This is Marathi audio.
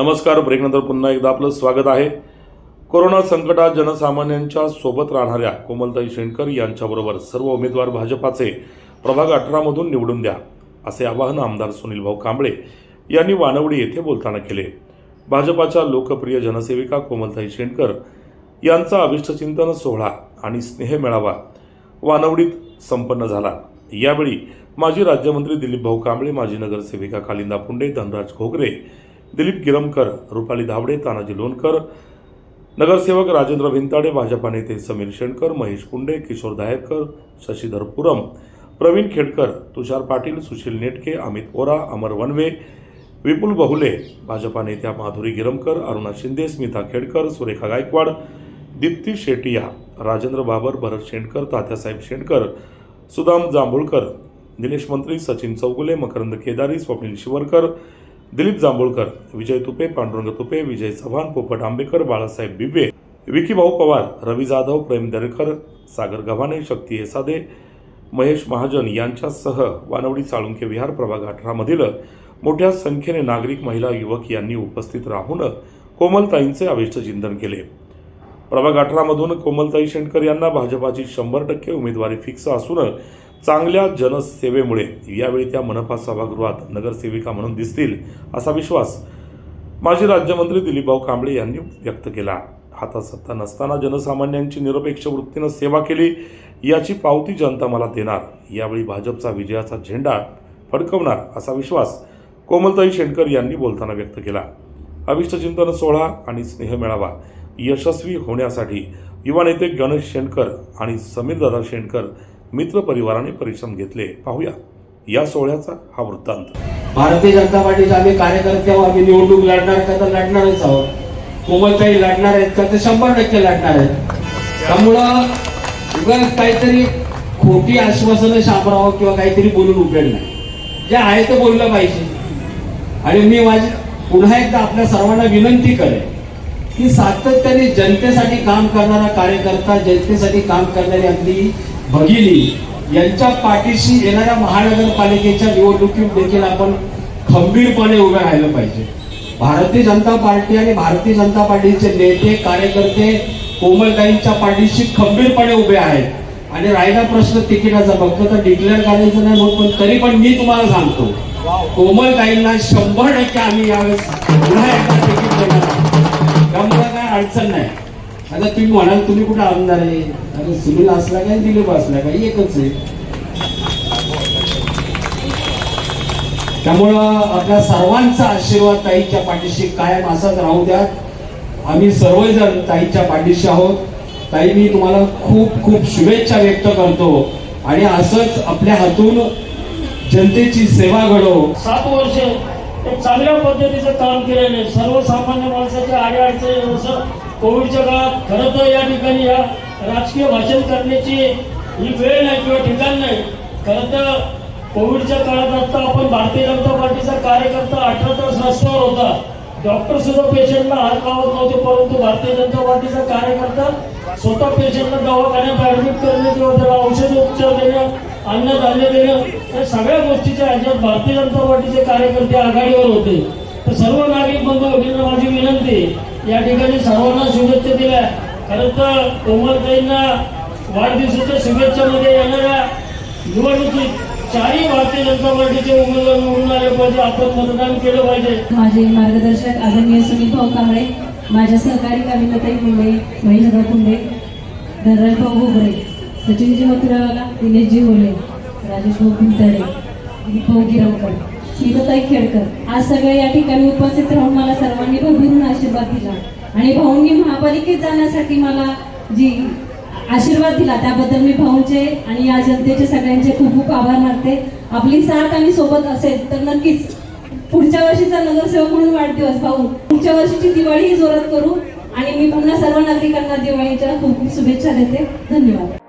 नमस्कार. ब्रेकनंतर पुन्हा एकदा आपलं स्वागत आहे. कोरोना संकटात जनसामान्यांच्या सोबत राहणाऱ्या कोमलताई शेणकर यांच्याबरोबर सर्व उमेदवार भाजपाचे प्रभाग अठरामधून निवडून द्या असे आवाहन आमदार सुनील भाऊ कांबळे यांनी वानवडी येथे बोलताना केले. भाजपाच्या लोकप्रिय जनसेविका कोमलताई शेणकर यांचा अभिष्टचिंतन सोहळा आणि स्नेह मेळावा वानवडीत संपन्न झाला. यावेळी माजी राज्यमंत्री दिलीप भाऊ कांबळे माजी नगरसेविका कालिंदा पुंडे धनराज घोगरे दिलीप गिरमकर रुपाली धावडे तानाजी लोणकर नगरसेवक राजेंद्र भिंताडे भाजपा नेते समीर शेणकर महेश पुंडे किशोर दायरकर शशीधर पुरम प्रवीण खेडकर तुषार पाटील सुशील नेटके अमित ओरा अमर वनवे विपुल बहुले भाजपा नेत्या माधुरी गिरमकर अरुणा शिंदे स्मिता खेडकर सुरेखा गायकवाड दीप्ती शेटिया राजेंद्र बाबर भरत शेंडकर तात्यासाहेब शेंडकर सुदाम जांभूळकर निलेश मंत्री सचिन चौगुले मकरंद केदारी स्वप्नील शिवरकर दिलीप जांभूळकर विजय तुपे पांडुरंग तुपे विजय चव्हाण पोपट आंबेकर बाळासाहेब बिबे विकीभाऊ पवार रवी जाधव प्रेम दरेकर सागर गव्हाणे शक्ती एसादे महेश महाजन यांच्यासह वानवडी साळुंके विहार प्रभाग अठरामधील मोठ्या संख्येने नागरिक महिला युवक यांनी उपस्थित राहून कोमलताईंचे अविष्ट चिंतन केले. प्रभाग अठरामधून कोमलताई शेंडकर यांना भाजपाची शंभर टक्के उमेदवारी फिक्स असून चांगल्या जनसेवेमुळे यावेळी त्या मनपा सभागृहात नगरसेविका म्हणून दिसतील असा विश्वास माजी राज्यमंत्री दिलीपभाऊ कांबळे यांनी व्यक्त केला. हातात सत्ता नसताना जनसामान्यांची निरपेक्ष वृत्तीनं सेवा केली याची पावती जनता मला देणार. यावेळी भाजपचा विजयाचा झेंडा फडकवणार असा विश्वास कोमलताई शेणकर यांनी बोलताना व्यक्त केला. अभिष्टचिंतन सोहळा आणि स्नेह मेळावा यशस्वी होण्यासाठी युवा नेते गणेश शेणकर आणि समीरदादा शेणकर मित्र परिवाराने परिश्रम घेतले. पाहूया. या सोहळ्याचा हा वृत्तांत. भारतीय जनता पार्टीचे आम्ही कार्यकर्ते आम्ही निवडणूक लढणार का तर लढणारच आहोत. कोमलताई लढणार आहेत का तर शंभर टक्के लढणार आहेत. त्यामुळं उगाच काहीतरी खोटी आश्वासनं शामराव किंवा काहीतरी बोलून उपयोग नाही जे आहे ते बोललं पाहिजे. आणि मी माझी पुन्हा एकदा आपल्या सर्वांना विनंती करेन. की सातत्याने जनतेसाठी काम करणारा कार्यकर्ता जनतेसाठी काम करणारी आपली भगिनी यांच्या पाठीशी येणाऱ्या महानगरपालिकेच्या निवडणुकीत देखील आपण खंबीरपणे उभे राहिलं पाहिजे. भारतीय जनता पार्टी आणि भारतीय जनता पार्टीचे नेते कार्यकर्ते कोमलताईंच्या पाठीशी खंबीरपणे उभे आहेत. आणि राहिला प्रश्न तिकिटाचा फक्त तर डिक्लेअर करायचं नाही म्हणून पण तरी पण मी तुम्हाला सांगतो कोमलताईंना शंभर टक्के आम्ही यावेळेस पुन्हा एकदा तिकीट देणार अडचण नाही. आता तुम्ही म्हणाल तुम्ही कुठे आमदार आहे? अरे सुनील असला काय दिलीप असला काय? एकच आहे. त्यामुळं आपल्या सर्वांचा आशीर्वाद ताईच्या पाठीशी कायम असाच राहू द्या. आम्ही सर्वजण ताईच्या पाठीशी आहोत. ताई मी तुम्हाला खूप खूप शुभेच्छा व्यक्त करतो. आणि असंच आपल्या हातून जनतेची सेवा घडव सात वर्ष एक चांगल्या पद्धतीचं काम केलेलं आहे. सर्वसामान्य माणसाच्या अडीअडचणी जसं कोविडच्या काळात खरं तर या ठिकाणी या राजकीय भाषण करण्याची ही वेळ नाही किंवा ठिकाण नाही. खरं तर कोविडच्या काळात आता आपण भारतीय जनता पार्टीचा कार्यकर्ता अठरा तास रस्त्यावर होता. डॉक्टर सुद्धा पेशंटला हात लावत नव्हते परंतु भारतीय जनता पार्टीचा कार्यकर्ता स्वतः पेशंटला दवाखान्यात ऍडमिट करणे किंवा त्याला औषध उपचार देणं अन्न धान्य देणं या सगळ्या गोष्टीच्या ह्याच्यात भारतीय जनता पार्टीचे कार्यकर्ते आघाडीवर होते. तर सर्व नागरिक बंधू भगिनींना माझी विनंती या ठिकाणी सर्वांना शुभेच्छा दिल्या. खरं तर कोमलताईंना वाढदिवसाच्या शुभेच्छामध्ये येणाऱ्या निवडणुकीत चारही भारतीय जनता पार्टीचे उमेदवार निवडून आले पाहिजे. आपण मतदान केलं पाहिजे. माझे मार्गदर्शक आदरणीय सुनील भाऊ कांबळे माझ्या सहकारी कविताई पुंडे महेशदा कुंडे धनराज भाऊ घुबरे सचिनजी मथुरावाला दिनेशजी होले राजेश भाऊ भिंतडे दिलीप भाऊ गिरवकर स्मिताताई खेडकर. आज सगळे या ठिकाणी उपस्थित राहून मला सर्वांनी भरभरून आशीर्वाद दिला. आणि भाऊंनी महापालिकेत जाण्यासाठी मला जी आशीर्वाद दिला त्याबद्दल मी भाऊंचे आणि या जनतेचे सगळ्यांचे खूप खूप आभार मानते. आपली साथ आणि सोबत असेल तर नक्कीच पुढच्या वर्षीचा नगरसेवक म्हणून वाढदिवस भाऊ. पुढच्या वर्षीची दिवाळी जोरात करू आणि मी पुन्हा सर्व नागरिकांना दिवाळीच्या खूप खूप शुभेच्छा देते. धन्यवाद.